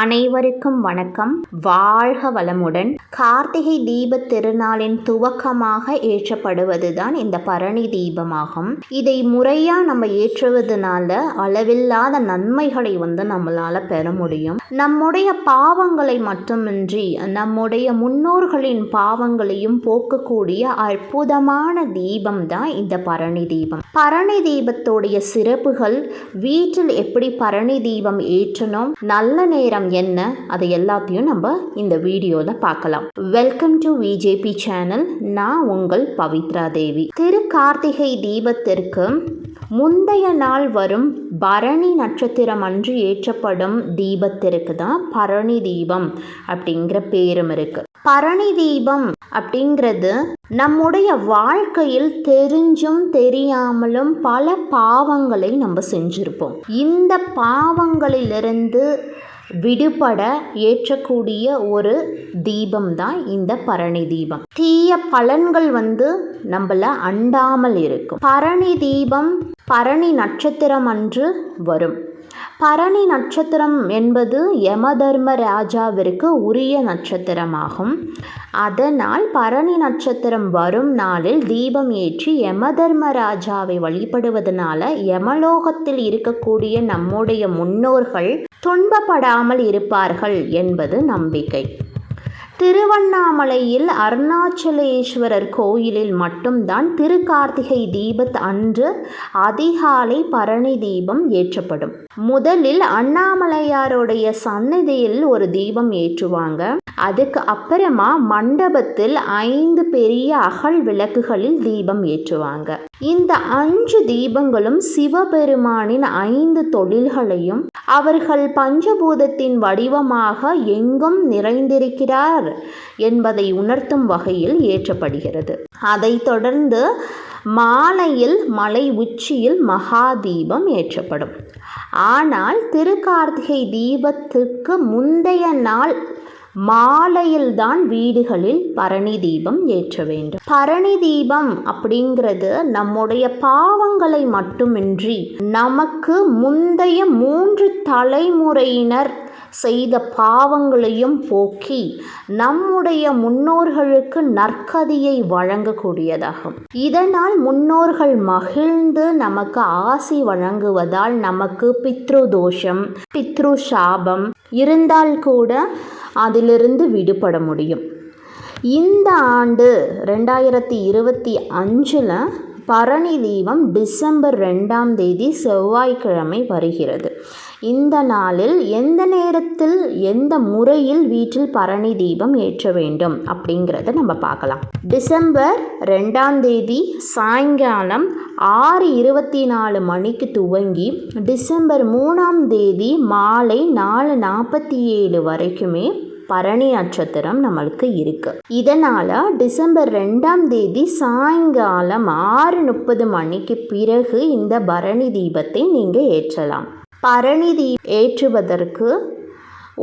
அனைவருக்கும் வணக்கம். வாழ்க வளமுடன். கார்த்திகை தீப திருநாளின் துவக்கமாக ஏற்றப்படுவதுதான் இந்த பரணி தீபமாகும். இதை முறையா நம்ம ஏற்றுவதனால அளவில்லாத நன்மைகளை வந்து நம்மளால பெற முடியும். நம்முடைய பாவங்களை மட்டுமின்றி நம்முடைய முன்னோர்களின் பாவங்களையும் போக்கக்கூடிய அற்புதமான தீபம் தான் இந்த பரணி தீபம். பரணி தீபத்தோடைய சிறப்புகள் வீட்டில் எப்படி பரணி தீபம் ஏற்றணும்? நல்ல நேரம் என்ன? அதை எல்லாத்தையும் நம்ம இந்த வீடியோவில் பார்க்கலாம். வெல்கம் டு விஜேபி சேனல் நான் உங்கள் பவித்ரா தேவி. திரு கார்த்திகை தீபத்திற்கு முந்தைய நாள் வரும் பரணி நட்சத்திரம் அன்று ஏற்றப்படும் தீபத்திற்கு தான் பரணி தீபம் அப்படிங்கிற பேரும் இருக்கு. பரணி தீபம் அப்படிங்கிறது நம்முடைய வாழ்க்கையில் தெரிஞ்சும் தெரியாமலும் பல பாவங்களை நம்ம செஞ்சிருப்போம். இந்த பாவங்களிலிருந்து விடுபட ஏற்றக்கூடிய ஒரு தீபம் தான் இந்த பரணி தீபம் தீய பலன்கள் வந்து நம்மள அண்டாமல் இருக்கும். பரணி தீபம் பரணி நட்சத்திரம் அன்று வரும். பரணி நட்சத்திரம் என்பது யமதர்ம ராஜாவிற்கு உரிய நட்சத்திரமாகும். அதனால் பரணி நட்சத்திரம் வரும் நாளில் தீபம் ஏற்றி யமதர்ம ராஜாவை வழிபடுவதனால யமலோகத்தில் இருக்கக்கூடிய நம்முடைய முன்னோர்கள் துன்பப்படாமல் இருப்பார்கள் என்பது நம்பிக்கை. திருவண்ணாமலையில் அருணாச்சலேஸ்வரர் கோயிலில் மட்டும்தான் திருக்கார்த்திகை தீபத் அன்று அதிகாலை பரணி தீபம் ஏற்றப்படும். முதலில் அண்ணாமலையாருடைய சன்னதியில் ஒரு தீபம் ஏற்றுவாங்க. அதுக்கு அப்புறமா மண்டபத்தில் ஐந்து பெரிய அகல் விளக்குகளில் தீபம் ஏற்றுவாங்க. இந்த அஞ்சு தீபங்களும் சிவபெருமானின் ஐந்து தொழில்களையும் அவர்கள் பஞ்சபூதத்தின் வடிவமாக எங்கும் நிறைந்திருக்கிறார் என்பதை உணர்த்தும் வகையில் ஏற்றப்படுகிறது. அதைத் தொடர்ந்து மாலையில் மலை உச்சியில் மகா தீபம் ஏற்றப்படும். ஆனால் திருக்கார்த்திகை தீபத்துக்கு முந்தைய நாள் மாலையில்தான் வீடுகளில் பரணி தீபம் ஏற்ற வேண்டும். பரணி தீபம் அப்படிங்கிறது நம்முடைய பாவங்களை மட்டுமின்றி நமக்கு முந்தைய மூன்று தலைமுறையினர் செய்த பாவங்களையும் போக்கி நம்முடைய முன்னோர்களுக்கு நற்கதியை வழங்கக்கூடியதாகும். இதனால் முன்னோர்கள் மகிழ்ந்து நமக்கு ஆசி வழங்குவதால் நமக்கு பித்ரு தோஷம் பித்ரு சாபம் இருந்தால் கூட அதிலிருந்து விடுபட முடியும். இந்த ஆண்டு ரெண்டாயிரத்தி இருபத்தி அஞ்சில் பரணி தீபம் டிசம்பர் ரெண்டாம் தேதி செவ்வாய்க்கிழமை வருகிறது. இந்த நாளில் எந்த நேரத்தில் எந்த முறையில் வீட்டில் பரணி தீபம் ஏற்ற வேண்டும் அப்படிங்கிறத நம்ம பார்க்கலாம். டிசம்பர் ரெண்டாம் தேதி சாயங்காலம் ஆறு இருபத்தி நாலு மணிக்கு துவங்கி டிசம்பர் மூணாம் தேதி மாலை நாலு நாற்பத்தி ஏழு வரைக்குமே பரணி நட்சத்திரம் நம்மளுக்கு இருக்கு. இதனால டிசம்பர் ரெண்டாம் தேதி சாயங்காலம் ஆறு முப்பது மணிக்கு பிறகு இந்த பரணி தீபத்தை நீங்கள் ஏற்றலாம். பரணி ஏற்றுவதற்கு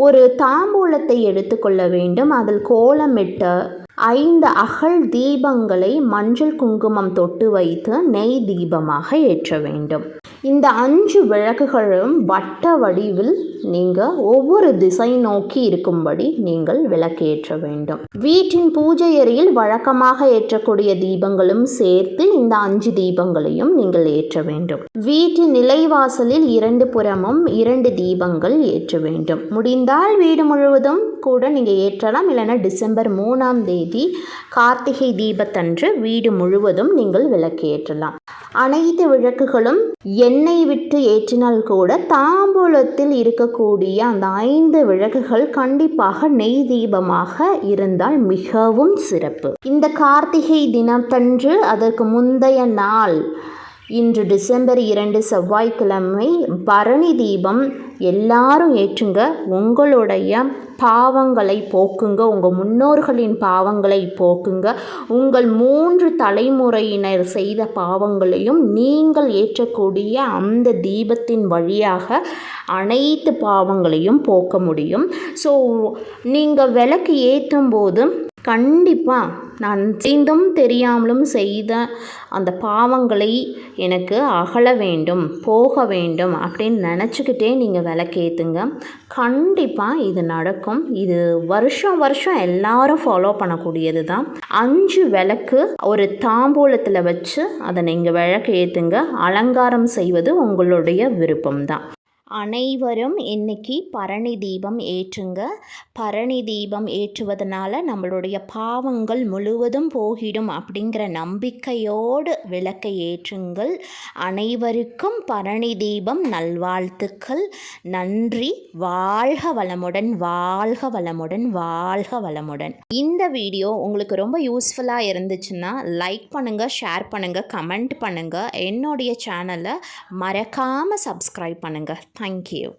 ஒரு தாம்பூலத்தை எடுத்துக்கொள்ள வேண்டும். அதில் கோலமிட்டு ஐந்து அகல் தீபங்களை மஞ்சள் குங்குமம் தொட்டு வைத்து நெய் தீபமாக ஏற்ற வேண்டும். இந்த அஞ்சு விளக்குகளும் வட்ட வடிவில் நீங்கள் ஒவ்வொரு திசை நோக்கி இருக்கும்படி நீங்கள் விளக்கேற்ற வேண்டும். வீட்டின் பூஜை அறையில் வழக்கமாக ஏற்றக்கூடிய தீபங்களும் சேர்த்து இந்த அஞ்சு தீபங்களையும் நீங்கள் ஏற்ற வேண்டும். வீட்டின் நிலைவாசலில் இரண்டு புறமும் இரண்டு தீபங்கள் ஏற்ற வேண்டும். முடிந்தால் வீடு முழுவதும் கூட நீங்கள் ஏற்றலாம். இல்லைன்னா டிசம்பர் மூணாம் தேதி கார்த்திகை தீபத்தன்று வீடு முழுவதும் நீங்கள் விளக்கேற்றலாம். அனைத்து விளக்குகளும் எண்ணெய் விட்டு ஏற்றினால் கூட தாம்பூலத்தில் இருக்கக்கூடிய அந்த ஐந்து விளக்குகள் கண்டிப்பாக நெய் தீபமாக இருந்தால் மிகவும் சிறப்பு. இந்த கார்த்திகை தினத்தன்று அதற்கு முந்தைய நாள் இன்று டிசம்பர் இரண்டு செவ்வாய்க்கிழமை பரணி தீபம் எல்லாரும் ஏற்றுங்க. உங்களுடைய பாவங்களை போக்குங்க. உங்கள் முன்னோர்களின் பாவங்களை போக்குங்க. உங்கள் மூன்று தலைமுறையினர் செய்த பாவங்களையும் நீங்கள் ஏற்றக்கூடிய அந்த தீபத்தின் வழியாக அனைத்து பாவங்களையும் போக்க முடியும். ஸோ நீங்கள் விளக்கு ஏற்றும் போது கண்டிப்பாக நான் செய்தும் தெரியாமலும் செய்த அந்த பாவங்களை எனக்கு அகல வேண்டும் போக வேண்டும் அப்படின்னு நினச்சிக்கிட்டே நீங்கள் விளக்கேற்றுங்க கண்டிப்பாக இது நடக்கும். இது வருஷம் வருஷம் எல்லாரும் ஃபாலோ பண்ணக்கூடியது தான் அஞ்சு விளக்கு ஒரு தாம்பூலத்தில் வச்சு அதை நீங்கள் விளக்கு ஏற்றுங்க அலங்காரம் செய்வது உங்களுடைய விருப்பம்தான். அனைவரும் இன்னைக்கு பரணி தீபம் ஏற்றுங்க. பரணி தீபம் ஏற்றுவதனால நம்மளுடைய பாவங்கள் முழுவதும் போகிடும் அப்படிங்கிற நம்பிக்கையோடு விளக்கை ஏற்றுங்கள். அனைவருக்கும் பரணி தீபம் நல்வாழ்த்துக்கள். நன்றி. வாழ்க வளமுடன் வாழ்க வளமுடன் வாழ்க வளமுடன். இந்த வீடியோ உங்களுக்கு ரொம்ப யூஸ்ஃபுல்லாக இருந்துச்சுன்னா லைக் பண்ணுங்கள் ஷேர் பண்ணுங்கள் கமெண்ட் பண்ணுங்கள் என்னுடைய சேனலை மறக்காமல் சப்ஸ்கிரைப் பண்ணுங்கள் Thank you.